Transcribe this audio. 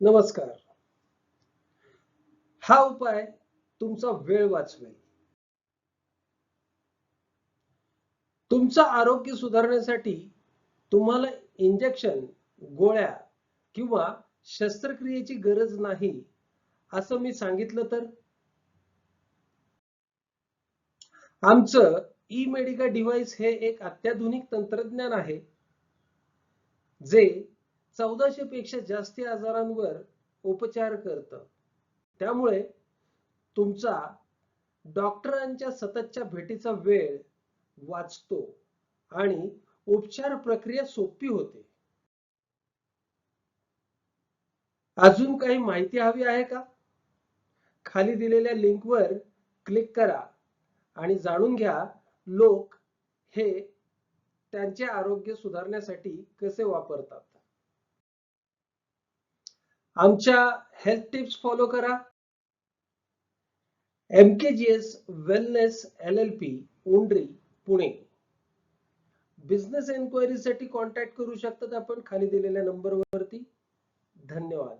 नमस्कार. हा उपाय तुमचा वेळ वाचवेल. तुमचं आरोग्य सुधारण्यासाठी तुम्हाला इंजेक्शन गोळ्या किंवा शस्त्रक्रियेची गरज नाही असं मी सांगितलं तर? आमचं ई मेडिका डिव्हाइस हे एक अत्याधुनिक तंत्रज्ञान आहे जे चौदाशे पेक्षा जास्ती आजारांवर उपचार करतं. त्यामुळे तुमचा डॉक्टरांच्या सततच्या भेटीचा वेळ वाचतो आणि उपचार प्रक्रिया सोपी होते. अजून काही माहिती हवी आहे का? खाली दिलेल्या लिंकवर क्लिक करा आणि जाणून घ्या लोक हे त्यांचे आरोग्य सुधारण्यासाठी कसे वापरतात. आमच्या हेल्थ टिप्स फॉलो करा. M K G S wellness L L P Undri Pune. Business एन्क्वायरीसाठी contact करू शकतात आपण खाली दिलेल्या नंबरवरती धन्यवाद.